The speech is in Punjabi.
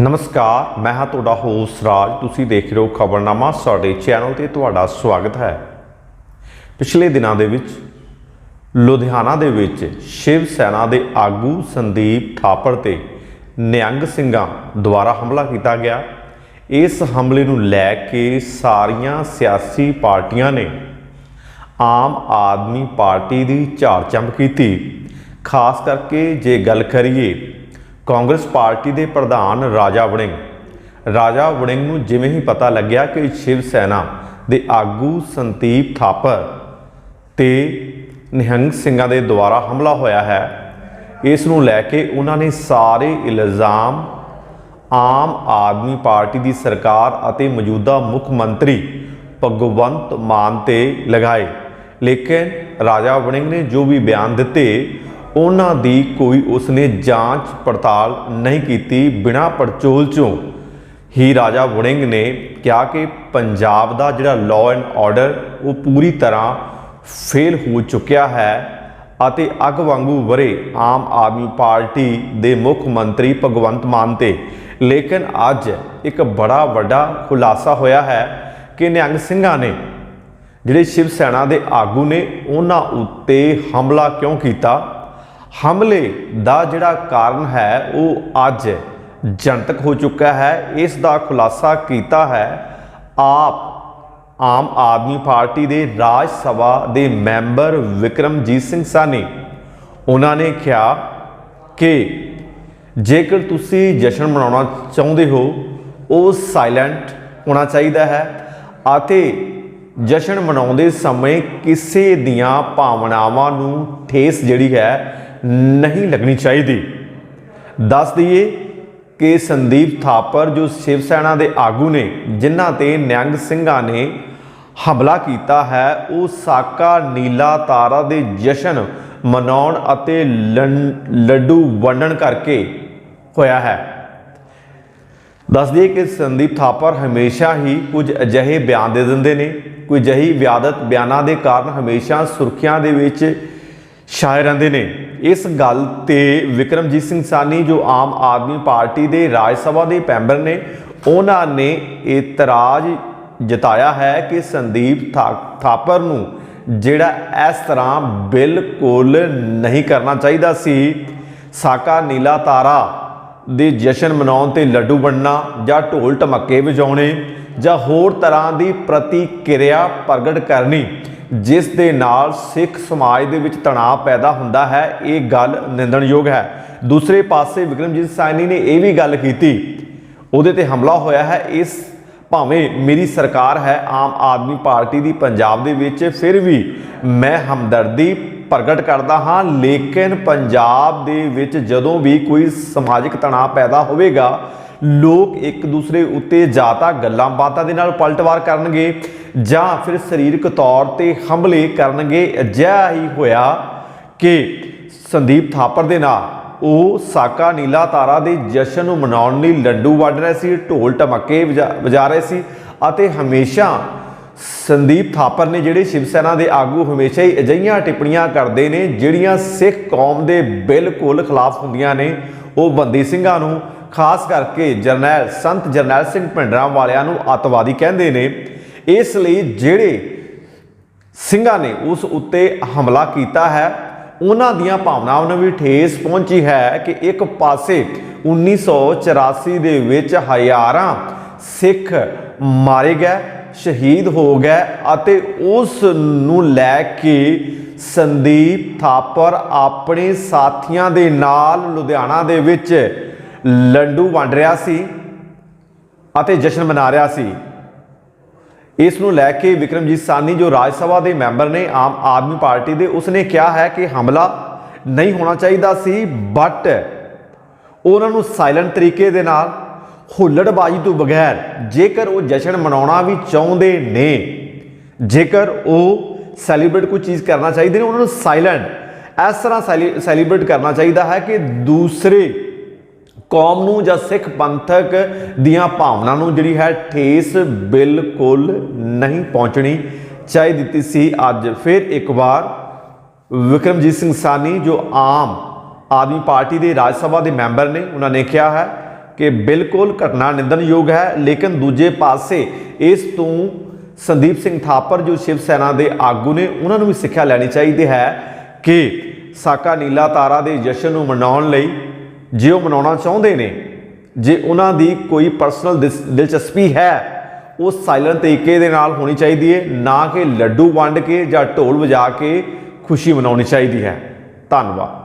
ਨਮਸਕਾਰ, ਮੈਂ ਹਾਂ ਤੁਹਾਡਾ ਹੋਸਟ ਰਾਜ। ਤੁਸੀਂ ਦੇਖ ਰਹੇ ਹੋ ਖਬਰਨਾਮਾ। ਸਾਡੇ ਚੈਨਲ ਤੇ ਤੁਹਾਡਾ ਸਵਾਗਤ ਹੈ। ਪਿਛਲੇ ਦਿਨਾਂ ਦੇ ਵਿੱਚ, ਲੁਧਿਆਣਾ ਦੇ ਵਿੱਚ ਸ਼ਿਵ ਸੈਨਾ ਦੇ ਆਗੂ ਸੰਦੀਪ ਥਾਪੜ ਤੇ ਨਿਹੰਗ ਸਿੰਘਾਂ ਦੁਆਰਾ ਹਮਲਾ ਕੀਤਾ ਗਿਆ। ਇਸ ਹਮਲੇ ਨੂੰ ਲੈ ਕੇ ਸਾਰੀਆਂ ਸਿਆਸੀ ਪਾਰਟੀਆਂ ਨੇ ਆਮ ਆਦਮੀ ਪਾਰਟੀ ਦੀ ਝਾੜ ਚੰਬ ਕੀਤੀ। ਖਾਸ ਕਰਕੇ ਜੇ ਗੱਲ ਕਰੀਏ ਕਾਂਗਰਸ ਪਾਰਟੀ ਦੇ ਪ੍ਰਧਾਨ ਰਾਜਾ ਵੜਿੰਗ। ਰਾਜਾ ਵੜਿੰਗ ਨੂੰ ਜਿਵੇਂ ਹੀ ਪਤਾ ਲੱਗਿਆ ਕਿ ਸ਼ਿਵ ਸੈਨਾ ਦੇ ਆਗੂ ਸੰਦੀਪ ਥਾਪਰ ਤੇ ਨਿਹੰਗ ਸਿੰਘਾਂ ਦੇ ਦੁਆਰਾ ਹਮਲਾ ਹੋਇਆ ਹੈ, ਇਸ ਨੂੰ ਲੈ ਕੇ ਉਹਨਾਂ ਨੇ ਸਾਰੇ ਇਲਜ਼ਾਮ ਆਮ ਆਦਮੀ ਪਾਰਟੀ ਦੀ ਸਰਕਾਰ ਅਤੇ ਮੌਜੂਦਾ ਮੁੱਖ ਮੰਤਰੀ ਭਗਵੰਤ ਮਾਨ ਤੇ ਲਗਾਏ। ਲੇਕਿਨ ਰਾਜਾ ਵੜਿੰਗ ਨੇ ਜੋ ਵੀ ਬਿਆਨ ਦਿੱਤੇ ਉਹਨਾਂ ਦੀ ਕੋਈ ਉਸਨੇ ਜਾਂਚ ਪੜਤਾਲ ਨਹੀਂ ਕੀਤੀ ਬਿਨਾਂ ਪੜਚੋਲ ਚੋਂ। ਹੀ ਰਾਜਾ ਵੜਿੰਗ ਨੇ ਕਿਹਾ ਕਿ ਪੰਜਾਬ ਦਾ ਜਿਹੜਾ ਲਾਅ ਐਂਡ ਆਰਡਰ ਉਹ ਪੂਰੀ ਤਰ੍ਹਾਂ ਫੇਲ ਹੋ ਚੁੱਕਿਆ ਹੈ ਅਤੇ ਅੱਗ ਵਾਂਗੂ ਵਰੇ ਆਮ ਆਦਮੀ ਪਾਰਟੀ ਦੇ ਮੁੱਖ ਮੰਤਰੀ ਭਗਵੰਤ ਮਾਨ ਤੇ। ਲੇਕਿਨ ਅੱਜ ਇੱਕ ਬੜਾ ਵੱਡਾ ਖੁਲਾਸਾ ਹੋਇਆ ਹੈ ਕਿ ਨਿਹੰਗ ਸਿੰਘਾਂ ਨੇ ਜਿਹੜੇ ਸ਼ਿਵ ਸੈਨਾ ਦੇ ਆਗੂ ਨੇ, ਉਹਨਾਂ ਉੱਤੇ ਹਮਲਾ ਕਿਉਂ ਕੀਤਾ? ਹਮਲੇ ਦਾ ਜਿਹੜਾ ਕਾਰਨ ਹੈ, ਉਹ ਅੱਜ ਜਨਤਕ ਹੋ ਚੁੱਕਾ ਹੈ। ਇਸ ਦਾ ਖੁਲਾਸਾ ਕੀਤਾ ਹੈ ਆਪ ਆਮ ਆਦਮੀ ਪਾਰਟੀ ਦੇ ਰਾਜ ਸਭਾ ਦੇ ਮੈਂਬਰ ਵਿਕਰਮਜੀਤ ਸਿੰਘ ਸਾਨੀ ਉਹਨਾਂ ਨੇ ਕਿਹਾ ਕਿ ਜੇਕਰ ਤੁਸੀਂ ਜਸ਼ਨ ਮਨਾਉਣਾ ਚਾਹੁੰਦੇ ਹੋ, ਉਹ ਸਾਇਲੈਂਟ ਹੋਣਾ ਚਾਹੀਦਾ ਹੈ ਅਤੇ ਜਸ਼ਨ ਮਨਾਉਂਦੇ ਸਮੇਂ ਕਿਸੇ ਦੀਆਂ ਭਾਵਨਾਵਾਂ ਨੂੰ ਠੇਸ ਜਿਹੜੀ ਹੈ ਨਹੀਂ ਲੱਗਣੀ ਚਾਹੀਦੀ। ਦੱਸ ਦਈਏ ਕਿ ਸੰਦੀਪ ਥਾਪਰ, ਜੋ ਸ਼ਿਵ ਸੈਨਾ ਦੇ ਆਗੂ ਨੇ, ਜਿਨ੍ਹਾਂ ਤੇ ਨਿਹੰਗ ਸਿੰਘਾਂ ਨੇ ਹਮਲਾ ਕੀਤਾ ਹੈ, ਉਹ ਸਾਕਾ ਨੀਲਾ ਤਾਰਾ ਦੇ ਜਸ਼ਨ ਮਨਾਉਣ ਅਤੇ ਲੰ- ਲੱਡੂ ਵੰਡਣ ਕਰਕੇ ਹੋਇਆ ਹੈ। ਦੱਸ ਦਈਏ ਕਿ ਸੰਦੀਪ ਥਾਪਰ ਹਮੇਸ਼ਾ ਹੀ ਕੁਝ ਅਜਿਹੇ ਬਿਆਨ ਦੇ ਦਿੰਦੇ ਨੇ ਕੋਈ ਅਜਿਹੀ ਵਿਆਦਤ ਬਿਆਨਾਂ ਦੇ ਕਾਰਨ ਹਮੇਸ਼ਾ ਸੁਰਖੀਆਂ ਦੇ ਵਿੱਚ ਛਾਏ ਰਹਿੰਦੇ ਨੇ। ਇਸ ਗੱਲ ਤੇ ਵਿਕਰਮਜੀਤ ਸਿੰਘ ਸਾਨੀ ਜੋ ਆਮ ਆਦਮੀ ਪਾਰਟੀ ਦੇ ਰਾਜ ਸਭਾ ਦੇ ਮੈਂਬਰ ਨੇ, ਉਹਨਾਂ ਨੇ ਇਤਰਾਜ਼ ਜਤਾਇਆ ਹੈ ਕਿ ਸੰਦੀਪ ਥਾ- ਥਾਪਰ ਨੂੰ ਜਿਹੜਾ ਇਸ ਤਰ੍ਹਾਂ ਬਿਲਕੁਲ ਨਹੀਂ ਕਰਨਾ ਚਾਹੀਦਾ ਸੀ, ਸਾਕਾ ਨੀਲਾ ਤਾਰਾ ਦੇ ਜਸ਼ਨ ਮਨਾਉਣ ਤੇ ਲੱਡੂ ਬਣਨਾ ਜਾਂ ਢੋਲ ਟਮੱਕੇ ਵਜਾਉਣੇ ਜਾਂ ਹੋਰ ਤਰ੍ਹਾਂ ਦੀ ਪ੍ਰਤੀਕਿਰਿਆ ਪ੍ਰਗਟ ਕਰਨੀ ਜਿਸ ਦੇ ਨਾਲ ਸਿੱਖ ਸਮਾਜ ਦੇ ਵਿੱਚ ਤਣਾਅ ਪੈਦਾ ਹੁੰਦਾ ਹੈ, ਇਹ ਗੱਲ ਨਿੰਦਣਯੋਗ ਹੈ। ਦੂਸਰੇ ਪਾਸੇ ਵਿਕਰਮਜੀਤ ਸਾਇਨੀ ਨੇ ਇਹ ਵੀ ਗੱਲ ਕੀਤੀ, ਉਹਦੇ ਤੇ ਹਮਲਾ ਹੋਇਆ ਹੈ, ਇਸ ਭਾਵੇਂ ਮੇਰੀ ਸਰਕਾਰ ਹੈ, ਆਮ ਆਦਮੀ ਪਾਰਟੀ ਦੀ ਪੰਜਾਬ ਦੇ ਵਿੱਚ, ਫਿਰ ਵੀ ਮੈਂ ਹਮਦਰਦੀ ਪ੍ਰਗਟ ਕਰਦਾ ਹਾਂ, ਲੇਕਿਨ ਪੰਜਾਬ ਦੇ ਵਿੱਚ ਜਦੋਂ ਵੀ ਕੋਈ ਸਮਾਜਿਕ ਤਣਾਅ ਪੈਦਾ ਹੋਵੇਗਾ ਲੋਕ ਇੱਕ ਦੂਸਰੇ ਉੱਤੇ ਜਾਂ ਤਾਂ ਗੱਲਾਂ ਬਾਤਾਂ ਦੇ ਨਾਲ ਪਲਟਵਾਰ ਕਰਨਗੇ ਜਾਂ ਫਿਰ ਸਰੀਰਕ ਤੌਰ ਤੇ ਹਮਲੇ ਕਰਨਗੇ। ਅਜਿਹਾ ਹੀ ਹੋਇਆ ਕਿ ਸੰਦੀਪ ਥਾਪਰ ਦੇ ਨਾਲ ਉਹ ਸਾਕਾ ਨੀਲਾ ਤਾਰਾ ਦੇ ਜਸ਼ਨ ਨੂੰ ਮਨਾਉਣ ਲਈ ਲੱਡੂ ਵੰਡ ਰਹੇ ਸੀ, ਢੋਲ ਢਮੱਕੇ ਵਜਾ ਵਜਾ ਰਹੇ ਸੀ ਅਤੇ ਹਮੇਸ਼ਾ ਸੰਦੀਪ ਥਾਪਰ ਨੇ ਜਿਹੜੇ ਸ਼ਿਵ ਸੈਨਾ ਦੇ ਆਗੂ ਹਮੇਸ਼ਾ ਹੀ ਅਜਈਆਂ ਟਿੱਪਣੀਆਂ ਕਰਦੇ ਨੇ, ਜਿਹੜੀਆਂ ਸਿੱਖ ਕੌਮ ਦੇ ਬਿਲਕੁਲ ਖਿਲਾਫ ਹੁੰਦੀਆਂ ਨੇ, ਉਹ ਬੰਦੀ ਸਿੰਘਾਂ ਨੂੰ ਖਾਸ ਕਰਕੇ ਜਰਨੈਲ, ਸੰਤ ਜਰਨੈਲ ਸਿੰਘ ਭਿੰਡਰਾਂ ਵਾਲਿਆਂ ਨੂੰ ਅੱਤਵਾਦੀ ਕਹਿੰਦੇ ਨੇ। ਇਸ ਲਈ ਜਿਹੜੇ ਸਿੰਘਾਂ ਨੇ ਉਸ ਉੱਤੇ ਹਮਲਾ ਕੀਤਾ ਹੈ, ਉਹਨਾਂ ਦੀਆਂ ਭਾਵਨਾਵਾਂ ਨੂੰ ਵੀ ਠੇਸ ਪਹੁੰਚੀ ਹੈ ਕਿ ਇੱਕ ਪਾਸੇ 1984 ਦੇ ਵਿੱਚ ਹਜ਼ਾਰਾਂ ਸਿੱਖ ਮਾਰੇ ਗਏ, ਸ਼ਹੀਦ ਹੋ ਗਏ ਅਤੇ ਉਸ ਨੂੰ ਲੈ ਕੇ ਸੰਦੀਪ ਥਾਪਰ ਆਪਣੇ ਸਾਥੀਆਂ ਦੇ ਨਾਲ ਲੁਧਿਆਣਾ ਦੇ ਵਿੱਚ ਲੰਡੂ ਵੰਡ ਰਿਹਾ ਸੀ ਅਤੇ ਜਸ਼ਨ ਮਨਾ ਰਿਹਾ ਸੀ। ਇਸ ਨੂੰ ਲੈ ਕੇ ਵਿਕਰਮਜੀਤ ਸਾਨੀ ਜੋ ਰਾਜ ਸਭਾ ਦੇ ਮੈਂਬਰ ਨੇ, ਆਮ ਆਦਮੀ ਪਾਰਟੀ ਦੇ, ਉਸਨੇ ਕਿਹਾ ਹੈ ਕਿ ਹਮਲਾ ਨਹੀਂ ਹੋਣਾ ਚਾਹੀਦਾ ਸੀ ਬਟ ਉਹਨਾਂ ਨੂੰ ਸਾਇਲੈਂਟ ਤਰੀਕੇ ਦੇ ਨਾਲ ਹੁੱਲੜਬਾਜ਼ੀ ਤੋਂ ਬਗੈਰ ਜੇਕਰ ਉਹ ਜਸ਼ਨ ਮਨਾਉਣਾ ਵੀ ਚਾਹੁੰਦੇ ਨੇ, ਜੇਕਰ ਉਹ ਸੈਲੀਬ੍ਰੇਟ ਕੋਈ ਚੀਜ਼ ਕਰਨਾ ਚਾਹੀਦੀ ਨੇ, ਉਹਨਾਂ ਨੂੰ ਸਾਇਲੈਂਟ ਇਸ ਤਰ੍ਹਾਂ ਸੈਲੀਬ੍ਰੇਟ ਕਰਨਾ ਚਾਹੀਦਾ ਹੈ ਕਿ ਦੂਸਰੇ ਕੌਮ ਨੂੰ ਜਾਂ ਸਿੱਖ ਪੰਥਕ ਦੀਆਂ ਭਾਵਨਾ ਨੂੰ ਜਿਹੜੀ ਹੈ ਠੇਸ ਬਿਲਕੁਲ ਨਹੀਂ ਪਹੁੰਚਣੀ ਚਾਹੀਦੀ ਦਿੱਤੀ ਸੀ ਅੱਜ। ਫਿਰ ਇੱਕ ਵਾਰ ਵਿਕਰਮਜੀਤ ਸਿੰਘ ਸਾਨੀ, ਜੋ ਆਮ ਆਦਮੀ ਪਾਰਟੀ ਦੇ ਰਾਜ ਸਭਾ ਦੇ ਮੈਂਬਰ ਨੇ, ਉਹਨਾਂ ਨੇ ਕਿਹਾ ਹੈ ਕਿ ਬਿਲਕੁਲ ਘਟਨਾ ਨਿੰਦਨਯੋਗ ਹੈ, ਲੇਕਿਨ ਦੂਜੇ ਪਾਸੇ ਇਸ ਤੋਂ ਸੰਦੀਪ ਸਿੰਘ ਥਾਪਰ, ਜੋ ਸ਼ਿਵ ਸੈਨਾ ਦੇ ਆਗੂ ਨੇ, ਉਹਨਾਂ ਨੂੰ ਵੀ ਸਿੱਖਿਆ ਲੈਣੀ ਚਾਹੀਦੀ ਹੈ ਕਿ ਸਾਕਾ ਨੀਲਾ ਤਾਰਾ ਦੇ ਜਸ਼ਨ ਨੂੰ ਮਨਾਉਣ ਲਈ ਜੇ ਉਹ ਮਨਾਉਣਾ ਚਾਹੁੰਦੇ ਨੇ, ਜੇ ਉਹਨਾਂ ਦੀ ਕੋਈ ਪਰਸਨਲ ਦਿਲਚਸਪੀ ਹੈ, ਉਹ ਸਾਇਲੈਂਟ ਤਰੀਕੇ ਦੇ ਨਾਲ ਹੋਣੀ ਚਾਹੀਦੀ ਹੈ ਨਾ ਕਿ ਲੱਡੂ ਵੰਡ ਕੇ ਜਾਂ ਢੋਲ ਵਜਾ ਕੇ ਖੁਸ਼ੀ ਮਨਾਉਣੀ ਚਾਹੀਦੀ ਹੈ। ਧੰਨਵਾਦ।